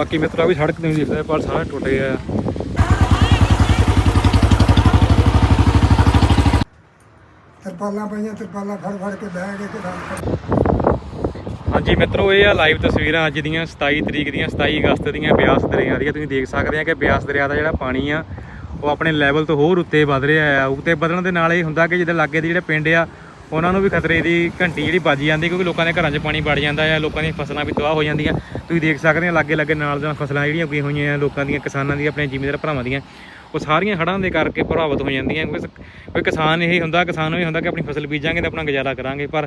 ਬਾਕੀ ਮਿੱਤਰਾ ਵੀ ਸੜਕ ਨਹੀਂ ਦਿਖਦਾ ਪਰ ਸਾਰਾ ਟੁੱਟ ਆ ਤਰਪਾਲਾਂ ਪਈਆਂ ਤਰਪਾਲਾਂ ਫੜ ਫੜ ਕੇ ਬਹਿ ਗਏ ਰਾਤ ਹਾਂਜੀ ਮਿੱਤਰੋ ਇਹ ਆ ਲਾਈਵ ਤਸਵੀਰਾਂ ਅੱਜ ਦੀਆਂ 27 ਤਰੀਕ ਦੀਆਂ 27 ਅਗਸਤ ਦੀਆਂ ਬਿਆਸ ਦਰਿਆ ਦੀਆਂ। ਤੁਸੀਂ ਦੇਖ ਸਕਦੇ ਆ ਕਿ ਬਿਆਸ ਦਰਿਆ ਦਾ ਜਿਹੜਾ ਪਾਣੀ ਆ ਉਹ ਆਪਣੇ ਲੈਵਲ ਤੋਂ ਹੋਰ ਉੱਤੇ ਵਧ ਰਿਹਾ ਆ। ਉੱਤੇ ਵਧਣ ਦੇ ਨਾਲ ਇਹ ਹੁੰਦਾ ਕਿ ਜਿਹਦੇ ਲਾਗੇ ਦੇ ਜਿਹੜੇ ਪਿੰਡ ਆ ਉਹਨਾਂ ਨੂੰ ਵੀ ਖਤਰੇ ਦੀ ਘੰਟੀ ਜਿਹੜੀ ਵੱਜ ਜਾਂਦੀ ਕਿਉਂਕਿ ਲੋਕਾਂ ਦੇ ਘਰਾਂ 'ਚ ਪਾਣੀ ਵੜ ਜਾਂਦਾ ਆ, ਲੋਕਾਂ ਦੀਆਂ ਫਸਲਾਂ ਵੀ ਤਬਾਹ ਹੋ ਜਾਂਦੀਆਂ। ਤੁਸੀਂ ਦੇਖ ਸਕਦੇ ਹੋ ਲਾਗੇ ਲਾਗੇ ਨਾਲ ਦੀਆਂ ਫਸਲਾਂ ਜਿਹੜੀਆਂ ਉੱਗੀਆਂ ਹੋਈਆਂ ਲੋਕਾਂ ਦੀਆਂ, ਕਿਸਾਨਾਂ ਦੀਆਂ ਆਪਣੇ ਜ਼ਿਮੀਂਦਾਰ ਭਰਾਵਾਂ ਦੀਆਂ, ਉਹ ਸਾਰੀਆਂ ਹੜ੍ਹਾਂ ਦੇ ਕਰਕੇ ਪ੍ਰਭਾਵਿਤ ਹੋ ਜਾਂਦੀਆਂ। ਕੋਈ ਕਿਸਾਨ ਇਹ ਹੁੰਦਾ, ਕਿਸਾਨ ਨੂੰ ਇਹ ਹੁੰਦਾ ਕਿ ਆਪਣੀ ਫਸਲ ਬੀਜਾਂਗੇ ਤੇ ਆਪਣਾ ਗੁਜ਼ਾਰਾ ਕਰਾਂਗੇ, ਪਰ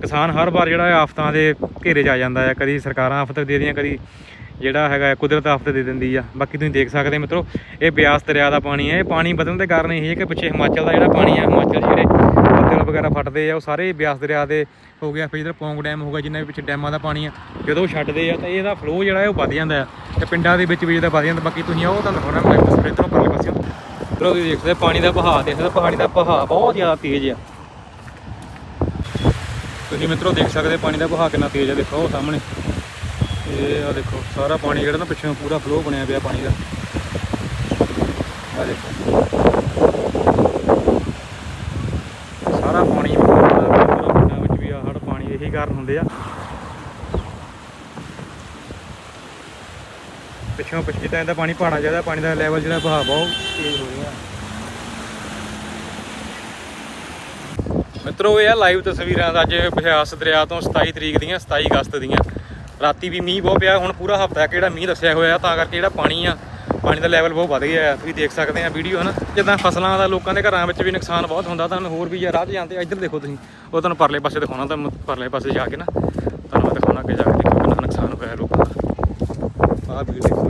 ਕਿਸਾਨ ਹਰ ਵਾਰ ਜਿਹੜਾ ਹੈ ਆਫਤਾਂ ਦੇ ਘੇਰੇ 'ਚ ਆ ਜਾਂਦਾ ਹੈ ਕਦੀ ਸਰਕਾਰਾਂ ਆਫਤ ਦੇ ਦਿੰਦੀਆਂ, ਕਦੀ ਜਿਹੜਾ ਹੈਗਾ ਕੁਦਰਤ ਆਫਤ ਦੇ ਦਿੰਦੀ ਆ। ਬਾਕੀ ਤੁਸੀਂ ਦੇਖ ਸਕਦੇ ਮਿੱਤਰੋ, ਇਹ ਬਿਆਸ ਦਰਿਆ ਦਾ ਪਾਣੀ ਹੈ ਇਹ ਪਾਣੀ ਵਧਣ ਦੇ ਕਾਰਨ ਇਹ ਹੈ ਕਿ ਪਿੱਛੇ ਹਿਮਾਚਲ ਦਾ ਜਿਹੜਾ ਪਾਣੀ ਹੈ ਹਿਮਾਚਲ 'ਚ ਜਿਹੜੇ ਵਗੈਰਾ ਫਟਦੇ ਆ, ਉਹ ਸਾਰੇ ਬਿਆਸ ਦਰਿਆ ਦੇ ਹੋ ਗਿਆ ਫਿਰ ਇਧਰ ਪੌਂਗ ਡੈਮ ਹੋ ਗਿਆ, ਜਿੰਨਾ ਵੀ ਪਿੱਛੇ ਡੈਮਾਂ ਦਾ ਪਾਣੀ ਆ, ਜਦੋਂ ਉਹ ਛੱਡਦੇ ਆ ਤਾਂ ਇਹਦਾ ਫਲੋ ਜਿਹੜਾ ਹੈ ਉਹ ਵੱਧ ਜਾਂਦਾ ਆ ਤੇ ਪਿੰਡਾਂ ਦੇ ਵਿੱਚ ਵੀ ਇਹਦਾ ਵੱਧ ਜਾਂਦਾ। ਬਾਕੀ ਤੁਸੀਂ ਉਹ ਤੁਹਾਨੂੰ ਹੋਣਾ ਮੈਂ ਤਸਵੀਰ ਇੱਧਰੋਂ ਪਰਲੇ ਪਾਸਿਓਂ। ਇੱਧਰੋਂ ਤੁਸੀਂ ਦੇਖਦੇ ਪਾਣੀ ਦਾ ਵਹਾਅ ਦੇਖਦੇ ਸਕਦੇ ਪਾਣੀ ਦਾ ਵਹਾਅ ਬਹੁਤ ਜ਼ਿਆਦਾ ਤੇਜ਼ ਆ। ਤੁਸੀਂ ਮਿੱਤਰੋ ਦੇਖ ਸਕਦੇ ਪਾਣੀ ਦਾ ਵਹਾਅ ਕਿੰਨਾ ਤੇਜ਼ ਆ, ਦੇਖੋ ਉਹ ਸਾਹਮਣੇ। ਇਹ ਆ ਦੇਖੋ, ਸਾਰਾ ਪਾਣੀ ਜਿਹੜਾ ਨਾ ਪਿੱਛੋਂ ਪੂਰਾ ਫਲੋ ਬਣਿਆ ਪਿਆ ਪਾਣੀ ਦਾ। ਆ ਦੇਖੋ ਸਾਰਾ ਪਾਣੀ ਪੂਰਾ ਪਿੰਡਾਂ ਵਿੱਚ ਵੀ ਆ ਹੜ ਪਾਣੀ ਇਹੀ ਆ। ਪਿੱਛੋਂ ਪਿੱਛੇ ਤਾਂ ਇਹਦਾ ਪਾਣੀ ਪਹਾੜਾਂ ਜ਼ਿਆਦਾ ਪਾਣੀ ਦਾ ਲੈਵਲ ਜਿਹੜਾ ਵਹਾਅ ਬਹੁਤ ਤੇਜ਼ ਹੋ ਰਿਹਾ। ਮਿੱਤਰੋ, ਇਹ ਆ ਲਾਈਵ ਤਸਵੀਰਾਂ ਦਾ ਅੱਜ ਬਿਆਸ ਦਰਿਆ ਤੋਂ 27 ਤਰੀਕ ਦੀਆਂ 27 ਅਗਸਤ ਦੀਆਂ। ਰਾਤੀ ਵੀ ਮੀਂਹ ਬਹੁਤ ਪਿਆ, ਹੁਣ ਪੂਰਾ ਹਫਤਾ ਕਿਹੜਾ ਮੀਂਹ ਦੱਸਿਆ ਹੋਇਆ, ਤਾਂ ਕਰਕੇ ਜਿਹੜਾ ਪਾਣੀ ਆ ਪਾਣੀ ਦਾ ਲੈਵਲ ਬਹੁਤ ਵਧ ਗਿਆ ਆ, ਤੁਸੀਂ ਦੇਖ ਸਕਦੇ ਆ ਵੀਡੀਓ ਹਨਾ? ਜਿੱਦਾਂ ਫਸਲਾਂ ਦਾ ਲੋਕਾਂ ਦੇ ਘਰਾਂ ਵਿੱਚ ਵੀ ਨੁਕਸਾਨ ਬਹੁਤ ਹੁੰਦਾ, ਤੁਹਾਨੂੰ ਹੋਰ ਵੀ ਰਾਹ 'ਚ ਜਾਂਦੇ ਇੱਧਰ ਦੇਖੋ ਤੁਸੀਂ, ਉਹ ਤੁਹਾਨੂੰ ਪਰਲੇ ਪਾਸੇ ਦਿਖਾਉਣਾ ਤਾਂ ਪਰਲੇ ਪਾਸੇ ਜਾ ਕੇ ਨਾ, ਤੁਹਾਨੂੰ ਦਿਖਾਉਣਾ ਅੱਗੇ ਜਾ ਕੇ ਦੇਖੋ ਕਿੰਨਾ ਨੁਕਸਾਨ ਹੋਇਆ ਲੋਕਾਂ ਦਾ। ਆਹ ਵੀਡੀਓ ਦੇਖੋ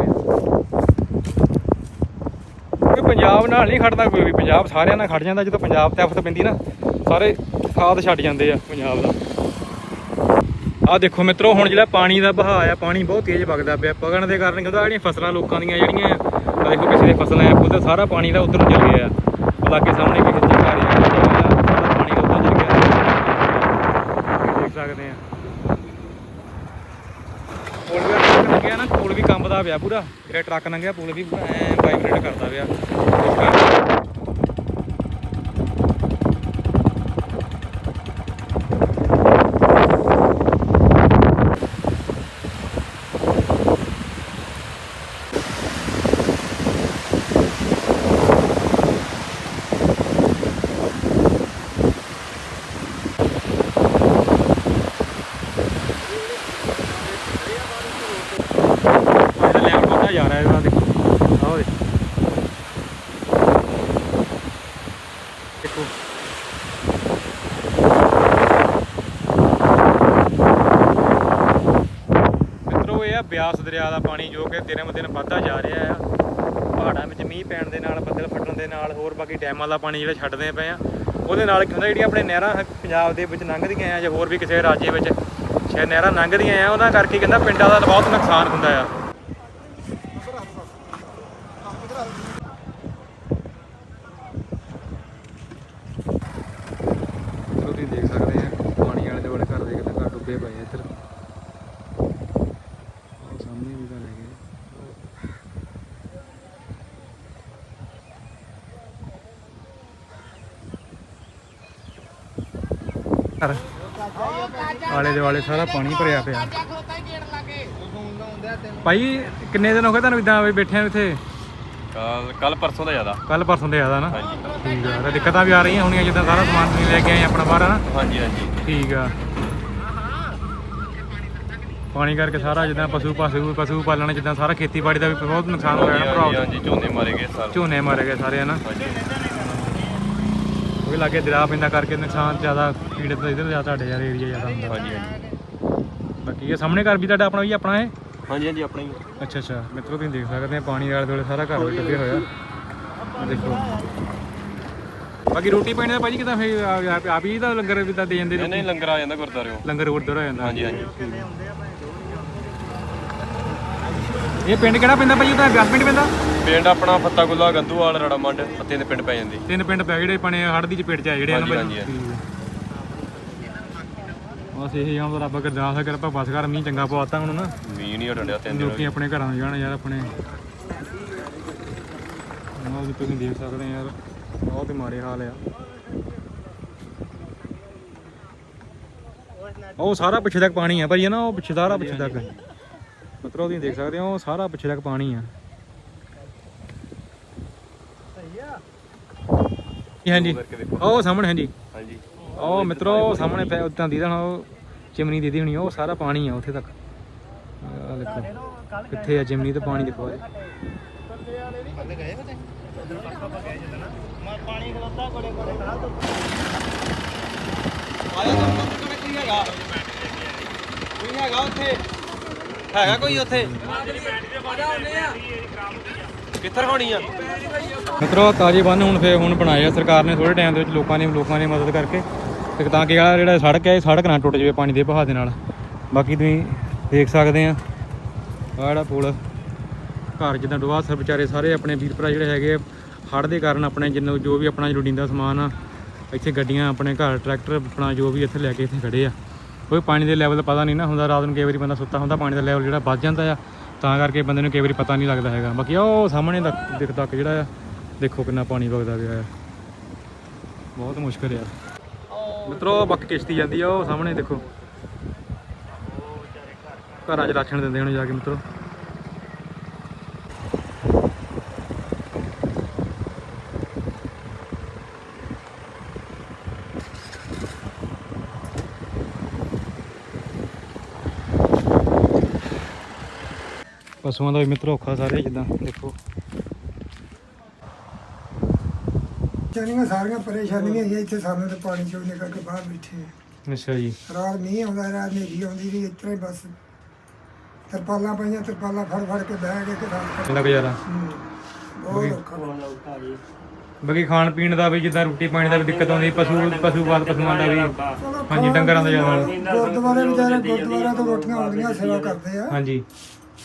ਇਹ ਪੰਜਾਬ ਨਾਲ ਨਹੀਂ ਖੜਦਾ ਕੋਈ ਵੀ, ਪੰਜਾਬ ਸਾਰਿਆਂ ਨਾਲ ਖੜ ਜਾਂਦਾ, ਜਦੋਂ ਪੰਜਾਬ ਤੇ ਆਫਤ ਪੈਂਦੀ ਨਾ, ਸਾਰੇ ਸਾਥ ਛੱਡ ਜਾਂਦੇ ਆ ਪੰਜਾਬ ਦਾ। ਆਹ ਦੇਖੋ ਮਿੱਤਰੋ, ਹੁਣ ਜਿਹੜਾ ਪਾਣੀ ਦਾ ਬਹਾਅ ਆ, ਪਾਣੀ ਬਹੁਤ ਤੇਜ਼ ਵਗਦਾ ਪਿਆ। ਵਗਣ ਦੇ ਕਾਰਨ ਕਹਿੰਦਾ ਜਿਹੜੀਆਂ ਫਸਲਾਂ ਲੋਕਾਂ ਦੀਆਂ ਜਿਹੜੀਆਂ ਆ ਦੇਖੋ ਕਿਸੇ ਦੇ ਫਸਲਾਂ ਆ ਉਹਦਾ ਸਾਰਾ ਪਾਣੀ ਦਾ ਉਧਰ ਨੂੰ ਚਲ ਗਿਆ ਆ। ਲਾਗੇ ਸਾਹਮਣੇ ਵੀ ਖਿੱਚੀ ਆ ਆ, ਸਾਰਾ ਪਾਣੀ ਦਾ ਉਧਰ ਚਲ ਗਿਆ ਦੇਖ ਸਕਦੇ ਆ। ਪੁਲ ਵੀ ਟਰੱਕ ਲੰਘਿਆ ਨਾ, ਪੁਲ ਵੀ ਕੰਬਦਾ ਪਿਆ ਪੂਰਾ। ਜਿਹੜਾ ਟਰੱਕ ਲੰਘਿਆ, ਪੁਲ ਵੀ ਪੂਰਾ ਐ ਵਾਈਬ੍ਰੇਟ ਕਰਦਾ ਪਿਆ ਇਸ ਕਰਕੇ ਇਹਦਾ ਲੈਵਲ ਵਧਦਾ ਜਾ ਰਿਹਾ ਇਹਦਾ ਦੇਖੋ ਆਹ ਦੇਖੋ ਦੇਖੋ ਮਿੱਤਰੋ ਇਹ ਆ ਬਿਆਸ ਦਰਿਆ ਦਾ ਪਾਣੀ ਜੋ ਕਿ ਦਿਨੋਂ ਦਿਨ ਵੱਧਦਾ ਜਾ ਰਿਹਾ ਆ। ਪਹਾੜਾਂ ਵਿੱਚ ਮੀਂਹ ਪੈਣ ਦੇ ਨਾਲ, ਬੱਦਲ ਫਟਣ ਦੇ ਨਾਲ, ਹੋਰ ਬਾਕੀ ਡੈਮਾਂ ਦਾ ਪਾਣੀ ਜਿਹੜਾ ਛੱਡਦੇ ਪਏ ਆ। ਉਹਦੇ ਨਾਲ ਕੀ ਹੁੰਦਾ, ਜਿਹੜੀਆਂ ਆਪਣੇ ਨਹਿਰਾਂ ਪੰਜਾਬ ਦੇ ਵਿੱਚ ਲੰਘਦੀਆਂ ਆ ਜਾਂ ਹੋਰ ਵੀ ਕਿਸੇ ਰਾਜੇ ਵਿੱਚ ਸ਼ਾਇਦ ਨਹਿਰਾਂ ਲੰਘਦੀਆਂ ਆ, ਉਹਨਾਂ ਕਰਕੇ ਕਹਿੰਦਾ ਪਿੰਡਾਂ ਦਾ ਬਹੁਤ ਨੁਕਸਾਨ ਹੁੰਦਾ ਆ ਇੱਧਰੋਂ ਤੁਸੀਂ ਦੇਖ ਸਕਦੇ ਆ ਪਾਣੀ ਵਾਲੇ ਦੇ ਵਾਲੇ ਘਰ ਦੇ ਕਿੰਨਾ ਘਰ ਡੁੱਬੇ ਪਏ ਆ ਇੱਧਰ ਉਹ ਸਾਹਮਣੇ ਵੀ ਘਰ ਹੈਗੇ ਘਰ ਆਲੇ ਦੇ ਵਾਲੇ ਸਾਰਾ ਪਾਣੀ ਭਰਿਆ ਪਿਆ। ਭਾਈ ਕਿੰਨੇ ਦਿਨ ਹੋ ਗਏ ਤੁਹਾਨੂੰ ਇਦਾਂ ਬੈਠਿਆਂ ਨੂੰ ਇੱਥੇ? ਕੱਲ ਕੱਲ ਪਰਸੋਂ ਦਾ ਜ਼ਿਆਦਾ। ਕੱਲ ਪਰਸੋਂ ਦੇ ਜ਼ਿਆਦਾ ਨਾ? ਠੀਕ ਆ ਤਾਂ ਦਿੱਕਤਾਂ ਵੀ ਆ ਰਹੀਆਂ ਹੋਣੀਆਂ ਜਿੱਦਾਂ ਸਾਰਾ ਸਮਾਨ ਤੁਸੀਂ ਲੈ ਕੇ ਆਏ ਆਪਣਾ ਬਾਹਰ ਨਾ ਹਾਂਜੀ ਹਾਂਜੀ। ਠੀਕ ਆ। ਪਾਣੀ ਕਰਕੇ ਸਾਰਾ ਜਿੱਦਾਂ ਪਸ਼ੂ ਪਸ਼ੂ ਪਸ਼ੂ ਪਾਲਣ ਜਿੱਦਾਂ ਸਾਰਾ ਖੇਤੀਬਾੜੀ ਦਾ ਵੀ ਬਹੁਤ ਨੁਕਸਾਨ ਹੋਇਆ ਨਾ ਹਾਂਜੀ ਝੋਨੇ ਮਾਰੇ ਗਏ ਸਾਲ ਝੋਨੇ ਮਾਰੇ ਗਏ ਸਾਰੇ ਹਨਾ? ਵੀ ਲਾਗੇ ਦਰਿਆ ਪੈਂਦਾ ਕਰਕੇ ਨੁਕਸਾਨ ਜ਼ਿਆਦਾ ਪੀੜਤ ਇਧਰ ਜ਼ਿਆਦਾ ਤੁਹਾਡੇ ਯਾਰ ਏਰੀਆ ਜ਼ਿਆਦਾ। ਹੁੰਦਾ ਹਾਂਜੀ ਹਾਂਜੀ। ਬਾਕੀ ਇਹ ਸਾਹਮਣੇ ਘਰ ਵੀ ਤੁਹਾਡਾ ਆਪਣਾ ਵੀ ਆਪਣਾ ਹੈ ਹਾਂਜੀ ਹਾਂਜੀ ਆਪਣਾ ਹੀ ਅੱਛਾ ਅੱਛਾ। ਮਿੱਤਰੋ ਤੁਸੀਂ ਦੇਖ ਸਕਦੇ ਆ ਪਾਣੀ ਵਾਲੇ ਦੁਆਲੇ ਸਾਰਾ ਘਰ ਵੀ ਡੁੱਬਿਆ ਹੋਇਆ। ਦੇਖੋ। ਬਾਕੀ ਰੋਟੀ ਪਾਣੀ ਦਾ ਭਾਜੀ ਕਿਦਾਂ ਫੇਰ ਆਪ ਹੀ ਤਾਂ ਲੰਗਰ ਵੀ ਤਾਂ ਦੇ ਜਾਂਦੇ ਨਹੀਂ? ਨਹੀਂ ਲੰਗਰ ਆ ਜਾਂਦਾ ਗੁਰਦਾਰਿਓ ਲੰਗਰ ਉਧਰ ਹੋ ਜਾਂਦਾ। ਹਾਂਜੀ ਹਾਂਜੀ। ਇਹ ਪਿੰਡ ਕਿਹੜਾ ਪੈਂਦਾ ਭਾਜੀ ਉਹਦਾ ਬਿਆਸ ਪਿੰਡ ਪੈਂਦਾ। ਪਿੰਡ ਆਪਣਾ ਫੱਤਾ ਗੁੱਲਾ ਗੰਦੂਵਾਲ ਰੜਾ ਮੰਡ ਤਿੰਨ ਪਿੰਡ ਪੈ ਜਾਂਦੇ। ਤਿੰਨ ਪਿੰਡ ਪੈ ਜਿਹੜੇ ਪਣੇ ਹੜ ਦੀ ਚਪੇਟ ਚ ਆ ਜਿਹੜੇ ਹਨ ਹਾਂਜੀ, ਭਾਜੀ ਹਾਂਜੀ, ਠੀਕ ਬਸ ਇਹ ਆਮ ਰੱਬ ਅਰਦਾਸ ਕਰ ਆਪਾਂ ਬਸ ਕਰ ਮੀਂਹ ਚੰਗਾ ਪਵਾਤਾ ਹੁਣ ਨਾ। ਮੀਂਹ ਨਹੀਂ ਹਟਣ ਡਿਆ ਤਿੰਨ ਦਿਨ ਹੋ ਲੋਕੀ ਆਪਣੇ ਘਰਾਂ ਨੂੰ ਜਾਣ ਯਾਰ ਆਪਣੇ। ਉਹ ਵੀ ਤੁਸੀਂ ਦੇਖ ਸਕਦੇ ਆ ਯਾਰ ਬਹੁਤ ਹੀ ਮਾਰੇ ਹਾਲ ਆ। ਉਹ ਸਾਰਾ ਪਿੱਛੇ ਤੱਕ ਪਾਣੀ ਆ ਭਾਈ ਹੈ ਨਾ? ਉਹ ਪਿੱਛੇ ਸਾਰਾ ਪਿੱਛੇ ਤੱਕ। ਮਤਲਬ ਤੁਸੀਂ ਦੇਖ ਸਕਦੇ ਹੋ ਸਾਰਾ ਪਿੱਛੇ ਤੱਕ ਪਾਣੀ ਆ। ਹਾਂਜੀ ਕਰਕੇ ਵੇਖੋ ਉਹ ਸਾਹਮਣੇ ਹਾਂਜੀ। ਹਾਂਜੀ। ਉਹ ਮਿੱਤਰੋ ਸਾਹਮਣੇ ਪੈ ਉਤਾਂ ਦੀ ਉਹ ਚਿਮਨੀ ਦੀਦੀ ਹੋਣੀ ਉਹ ਸਾਰਾ ਪਾਣੀ ਆ ਉੱਥੇ ਤੱਕ। ਦੇਖੋ ਕਿੱਥੇ ਆ ਚਿਮਨੀ ਤੇ ਪਾਣੀ ਦੇਖੋ ਇਹ। ਹੈਗਾ। ਕੋਈ ਉੱਥੇ। ਕਿੱਧਰ ਹੋਣੀ ਆ? ਮਿੱਤਰੋ, ਤਾਜੇ ਬੰਨ ਹੁਣ ਫੇਰ ਹੁਣ ਬਣਾਏ ਆ ਸਰਕਾਰ ਨੇ ਥੋੜੇ ਟਾਈਮ ਦੇ ਵਿੱਚ, ਲੋਕਾਂ ਨੇ ਲੋਕਾਂ ਨੇ ਮਦਦ ਕਰਕੇ। ਤੇ ਤਾਂ ਕਿ ਆਹ ਜਿਹੜਾ ਸੜਕ ਹੈ, ਇਹ ਸੜਕ ਨਾ ਟੁੱਟ ਜਾਵੇ ਪਾਣੀ ਦੇ ਵਹਾਅ ਦੇ ਨਾਲ। ਬਾਕੀ ਤੁਸੀਂ ਦੇਖ ਸਕਦੇ ਆ, ਆਹ ਜਿਹੜਾ ਪੁਲ ਘਰ ਜਿੱਦਾਂ ਡੁਆ ਸਭ ਵਿਚਾਰੇ ਸਾਰੇ ਆਪਣੇ ਵੀਰ ਭਰਾ ਜਿਹੜੇ ਹੈਗੇ ਹੜ੍ਹ ਦੇ ਕਾਰਨ ਆਪਣੇ ਜਿੰਨਾ ਜੋ ਵੀ ਆਪਣਾ ਲੋੜੀਂਦਾ ਸਮਾਨ ਆ, ਇੱਥੇ ਗੱਡੀਆਂ ਆਪਣੇ ਘਰ, ਟਰੈਕਟਰ ਆਪਣਾ ਜੋ ਵੀ ਇੱਥੇ ਲੈ ਕੇ ਇੱਥੇ ਖੜੇ ਆ। ਕੋਈ ਪਾਣੀ ਦੇ ਲੈਵਲ ਦਾ ਪਤਾ ਨਹੀਂ ਨਾ ਹੁੰਦਾ, ਰਾਤ ਨੂੰ ਕਈ ਵਾਰੀ ਬੰਦਾ ਸੁੱਤਾ ਹੁੰਦਾ, ਪਾਣੀ ਦਾ ਲੈਵਲ ਜਿਹੜਾ ਵੱਧ ਜਾਂਦਾ ਆ, ਤਾਂ ਕਰਕੇ ਬੰਦੇ ਨੂੰ ਕਈ ਵਾਰੀ ਪਤਾ ਨਹੀਂ ਲੱਗਦਾ ਹੈਗਾ। ਬਾਕੀ ਉਹ ਸਾਹਮਣੇ ਤੱਕ, ਦਿਖ ਤੱਕ ਜਿਹੜਾ ਆ, ਦੇਖੋ ਕਿੰਨਾ ਪਾਣੀ ਵਗਦਾ ਪਿਆ ਆ। ਬਹੁਤ ਮੁਸ਼ਕਲ ਆ ਮਿੱਤਰੋ ਬਾਕੀ ਕਿਸ਼ਤੀ ਜਾਂਦੀ ਆ, ਉਹ ਸਾਹਮਣੇ ਦੇਖੋ। ਘਰਾਂ 'ਚ ਰਾਸ਼ਨ ਦਿੰਦੇ ਹੁਣ ਜਾ ਕੇ, ਮਿੱਤਰੋ। ਪਸ਼ੂਆਂ ਦਾ ਵੀ ਮਿੱਤਰੋ ਔਖਾ ਸਾਰੇ ਜਿੱਦਾਂ ਦੇਖੋ। ਚੰਨੀਆਂ ਸਾਰੀਆਂ ਪਰੇਸ਼ਾਨੀਆਂ ਹੀ ਆ, ਇੱਥੇ ਸਾਨੂੰ ਤੇ ਪਾਣੀ ਚੋਂ ਨਿਕਲ ਕੇ ਬਾਹਰ ਬੈਠੇ ਆ। ਅੱਛਾ ਜੀ। ਰਾਤ ਮੀਂਹ ਆਉਂਦਾ ਰਾਤ ਹਨੇਰੀ ਆਉਂਦੀ ਰਹੀ ਹੀ ਬਸ। ਤਰਪਾਲਾਂ ਪਈਆਂ ਤਰਪਾਲਾਂ ਫੜ ਫੜ ਕੇ ਬਹਿ ਕੇ ਤੇ ਰਾਤ ਕਿੰਨਾ ਗੁਜ਼ਾਰਾ ਹੂੰ। ਬਹੁਤ ਔਖਾ। ਬਾਕੀ ਖਾਣ ਪੀਣ ਦਾ ਵੀ ਜਿੱਦਾਂ ਰੋਟੀ ਪਾਣੀ ਦਾ ਵੀ ਦਿੱਕਤ ਆਉਂਦੀ ਪਸ਼ੂ ਪਸ਼ੂ ਬਾਦ ਪਸ਼ੂਆਂ ਦਾ ਵੀ। ਚਲੋ ਹਾਂਜੀ ਡੰਗਰਾਂ ਦਾ ਜ਼ਿਆਦਾ। ਗੁਰਦੁਆਰੇ ਵਿਚਾਰੇ ਗੁਰਦੁਆਰਾ ਤੋਂ ਰੋਟੀਆਂ ਆਉਂਦੀਆਂ ਸੇਵਾ ਕਰਦੇ ਆ। ਹਾਂਜੀ।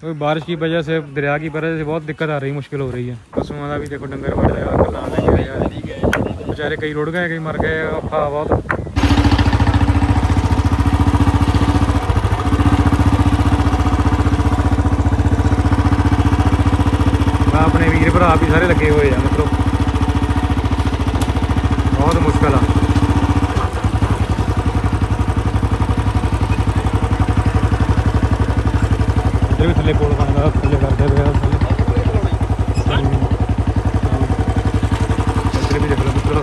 तो बारिश की वजह से दरिया की वजह से बहुत दिक्कत आ रही है मुश्किल हो रही है। पशुओं का भी देखो डंगर मर गया बेचारे कई रुड़ गए कई मर गए औखा बहुत तो। हाँ, अपने वीर भरा भी सारे लगे हुए हैं मतलब। बहुत मुश्किल है ਥੱਲੇ ਥੱਲੇ ਕਰਦੇ ਪਏ ਥੱਲੇ ਇੱਧਰ ਵੀ ਦੇਖ ਲਓ ਮਿੱਤਰੋ।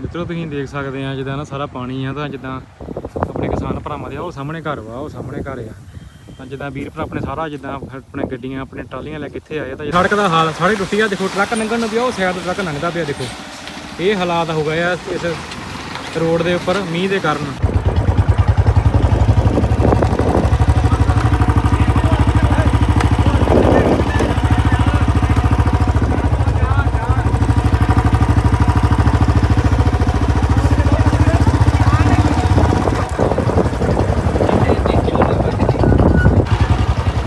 ਮਿੱਤਰੋ ਤੁਸੀਂ ਦੇਖ ਸਕਦੇ ਆ ਜਿੱਦਾਂ ਨਾ ਸਾਰਾ ਪਾਣੀ ਆ ਤਾਂ ਜਿੱਦਾਂ ਆਪਣੇ ਕਿਸਾਨ ਭਰਾਵਾਂ ਦੇ ਆ, ਉਹ ਸਾਹਮਣੇ ਘਰ ਵਾ ਉਹ ਸਾਹਮਣੇ ਘਰ ਆ। ਤਾਂ ਜਿੱਦਾਂ ਵੀਰ ਭਰਾ ਆਪਣੇ ਸਾਰਾ ਜਿੱਦਾਂ ਆਪਣੇ ਗੱਡੀਆਂ, ਆਪਣੇ ਟਰਾਲੀਆਂ ਲੈ ਕੇ ਇੱਥੇ ਆਏ ਤਾਂ ਸੜਕ ਦਾ ਹਾਲ ਸਾਰੀ ਟੁੱਟੀ ਆ, ਦੇਖੋ ਟਰੱਕ ਲੰਘਣ ਨੂੰ ਪਿਆ ਉਹ ਸਾਈਡ ਤੋਂ ਟਰੱਕ ਲੰਘਦਾ ਪਿਆ, ਦੇਖੋ। ਇਹ ਹਾਲਾਤ ਹੋ ਗਏ ਆ ਇਸ ਰੋਡ ਦੇ ਉੱਪਰ, ਮੀਂਹ ਦੇ ਕਾਰਨ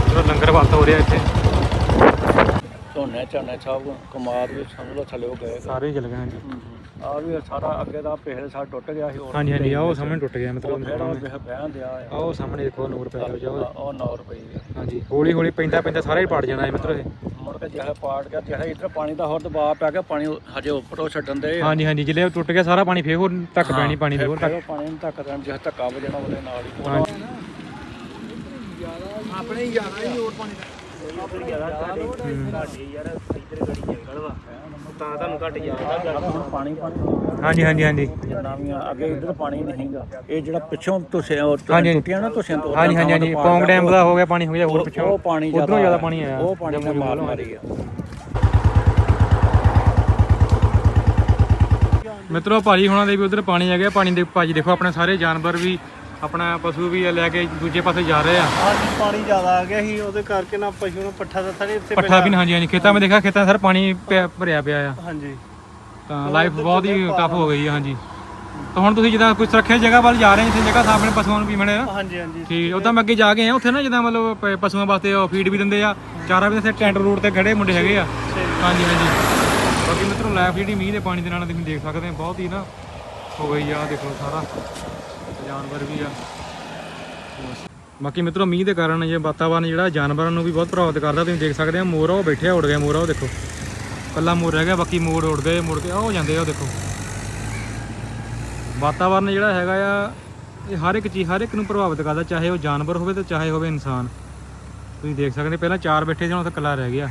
ਚਲੋ ਲੰਗਰ ਬਾਤ ਹੋ ਰਿਹਾ ਇੱਥੇ। ਝੋਨੇ ਝੋਨੇ ਸਭ ਕਮਾਦ ਵੀ ਸਮਝ ਲਓ ਥੱਲੇ ਹੋ ਗਏ ਸਾਰੇ ਚਲ ਗਏ ਹਾਂਜੀ। ਆ ਵੀ ਸਾਰਾ ਅੱਗੇ ਦਾ ਪਿਛਲੇ ਸਾਲ ਟੁੱਟ ਗਿਆ ਸੀ ਹੋਰ ਹਾਂਜੀ ਹਾਂਜੀ ਆਹ ਉਹ ਸਾਹਮਣੇ ਟੁੱਟ ਗਿਆ ਮਤਲਬ ਉਹ ਬਹਿਣ ਦਿਆ ਆ। ਆਹ ਉਹ ਸਾਹਮਣੇ ਦੇਖੋ ਨੂਰ ਪੈ ਗਿਆ ਜਾਓ ਉਹ। 9 ਰੁਪਏ ਆ। ਹਾਂਜੀ ਹੌਲੀ ਹੌਲੀ ਪੈਂਦਾ ਪੈਂਦਾ ਸਾਰਾ ਹੀ ਪੜ ਜਾਣਾ ਹੈ ਮਿੱਤਰੋ ਇਹ। ਮੁੜ ਕੇ ਜਿਹੜਾ ਪਾੜ ਗਿਆ ਜਿਹੜਾ ਇੱਧਰ ਪਾਣੀ ਦਾ ਹੋਰ ਦਬਾਅ ਪੈ ਗਿਆ ਪਾਣੀ ਹਜੇ ਉੱਪਰੋਂ ਛੱਡਣ ਦੇ ਹਾਂਜੀ ਹਾਂਜੀ ਜਿਲੇ ਟੁੱਟ ਗਿਆ ਸਾਰਾ ਪਾਣੀ ਫੇਰ ਹੋਰ ਤੱਕ ਪੈਣੀ ਪਾਣੀ ਦੀ ਹੋਰ ਤੱਕ ਪਾਣੀ ਨੂੰ ਧੱਕ ਦੇਣ ਜਿਹੜਾ ਧੱਕਾ ਵਜਣਾ ਉਹਦੇ ਨਾਲ ਹੀ। ਹਾਂਜੀ ਹੁਣ ਪਾਣੀ ਪਾਣੀ ਹਾਂਜੀ ਹਾਂਜੀ ਹਾਂਜੀ। ਜਿੰਨਾ ਵੀ ਆ, ਅੱਗੇ ਇੱਧਰ ਪਾਣੀ ਨਹੀਂ ਹੈਗਾ ਇਹ ਜਿਹੜਾ ਪਿੱਛੋਂ ਤੁਸੀਂ ਹਾਂਜੀ। ਟੁੱਟੀਆਂ ਨਾ ਤੁਸੀਂ ਤੋਂ ਹਾਂਜੀ ਹਾਂਜੀ ਹਾਂਜੀ। ਪੌਂਗ ਡੈਮ ਦਾ ਹੋ ਗਿਆ ਪਾਣੀ ਹੋ ਗਿਆ ਹੋਰ ਪਿੱਛੋਂ ਉਹ ਪਾਣੀ ਉਧਰੋਂ ਜ਼ਿਆਦਾ ਪਾਣੀ ਆਇਆ। ਉਹ ਪਾਣੀ ਨੇ ਮਾਰ ਮਾਰੀ ਆ। ਮਿੱਤਰੋ ਭਾਜੀ ਹੁਣਾਂ ਦੇ ਵੀ ਉਧਰ ਪਾਣੀ ਆ ਗਿਆ ਪਾਣੀ ਦੇ ਭਾਜੀ ਦੇਖੋ ਆਪਣੇ ਸਾਰੇ ਜਾਨਵਰ ਵੀ ਆਪਣਾ ਪਸ਼ੂ ਵੀ ਲੈ ਕੇ ਦੂਜੇ ਪਾਸੇ ਜਾ ਰਹੇ ਆ। ਅੱਜ ਪਾਣੀ ਜ਼ਿਆਦਾ ਆ ਗਿਆ ਸੀ ਉਹਦੇ ਕਰਕੇ ਨਾ ਪਸ਼ੂ ਨੂੰ ਪੱਠਾ ਦਿੱਤਾ ਨਹੀਂ ਇੱਥੇ ਪੱਠਾ ਵੀ ਨਾ ਹਾਂਜੀ ਹਾਂਜੀ। ਖੇਤਾਂ 'ਮੈਂ ਦੇਖਿਆ ਖੇਤਾਂ ਸਰ ਪਾਣੀ ਪਿਆ- ਭਰਿਆ ਪਿਆ ਆ। ਹਾਂਜੀ। ਤਾਂ ਲਾਈਫ ਬਹੁਤ ਹੀ ਟਫ ਹੋ ਗਈ ਆ ਹਾਂਜੀ। ਤਾਂ ਹੁਣ ਤੁਸੀਂ ਜਿੱਦਾਂ ਕੋਈ ਸੁਰੱਖਿਅਤ ਜਗ੍ਹਾ ਵੱਲ ਜਾ ਰਹੇ ਹੋ ਜਿੱਥੇ ਜਗ੍ਹਾ ਨੇ ਪਸ਼ੂਆਂ ਨੂੰ ਆ ਹਾਂਜੀ ਹਾਂਜੀ। ਠੀਕ ਉਦਾਂ ਮੈਂ ਅੱਗੇ ਜਾ ਕੇ ਆਇਆ ਉੱਥੇ ਨਾ ਜਿੱਦਾਂ ਮਤਲਬ ਪ- ਪਸ਼ੂਆਂ ਵਾਸਤੇ ਉਹ ਫੀਡ ਵੀ ਦਿੰਦੇ ਆ। ਚਾਰਾ ਵੀ ਇੱਥੇ ਟੈਂਟਰ ਰੋਡ ਤੇ ਖੜੇ ਮੁੰਡੇ ਹੈਗੇ ਆ। ਹਾਂਜੀ ਹਾਂਜੀ। ਬਾਕੀ ਮਿੱਤਰੋ ਲਾਈਫ ਜਿਹੜੀ ਮੀਂਹ ਦੇ ਪਾਣੀ ਦੇ ਨਾਲ ਤੁਸੀਂ ਦੇਖ ਸਕਦੇ ਆ ਬਹੁਤ ਹੀ ਨਾ ਹੋ ਗਈ ਆ ਆਹ ਦੇਖੋ ਸਾਰਾ। ਜਾਨਵਰ ਵੀ ਆ। ਬਾਕੀ ਮਿੱਤਰੋ, ਮੀਂਹ ਦੇ ਕਾਰਨ ਇਹ ਵਾਤਾਵਰਨ ਜਿਹੜਾ, ਜਾਨਵਰਾਂ ਨੂੰ ਵੀ ਬਹੁਤ ਪ੍ਰਭਾਵਿਤ ਕਰਦਾ ਤੁਸੀਂ ਦੇਖ ਸਕਦੇ ਆ, ਮੋਰ ਉਹ ਬੈਠਿਆ ਉੱਡ ਗਿਆ ਮੋਰ ਉਹ ਦੇਖੋ। ਕੱਲਾ ਮੋਰ ਰਹਿ ਗਿਆ, ਬਾਕੀ ਮੋਰ ਉੱਡ ਗਏ ਮੁੜ ਕੇ ਉਹ ਜਾਂਦੇ ਆ, ਉਹ ਦੇਖੋ। ਵਾਤਾਵਰਨ ਜਿਹੜਾ ਹੈਗਾ ਆ, ਇਹ ਹਰ ਇੱਕ ਚੀਜ਼, ਹਰ ਇੱਕ ਨੂੰ ਪ੍ਰਭਾਵਿਤ ਕਰਦਾ, ਚਾਹੇ ਉਹ ਜਾਨਵਰ ਹੋਵੇ ਤੇ ਚਾਹੇ ਹੋਵੇ ਇਨਸਾਨ। ਤੁਸੀਂ ਦੇਖ ਸਕਦੇ, ਪਹਿਲਾਂ ਚਾਰ ਬੈਠੇ ਸੀ, ਹੁਣ ਤਾਂ ਇਕੱਲਾ ਰਹਿ ਗਿਆ।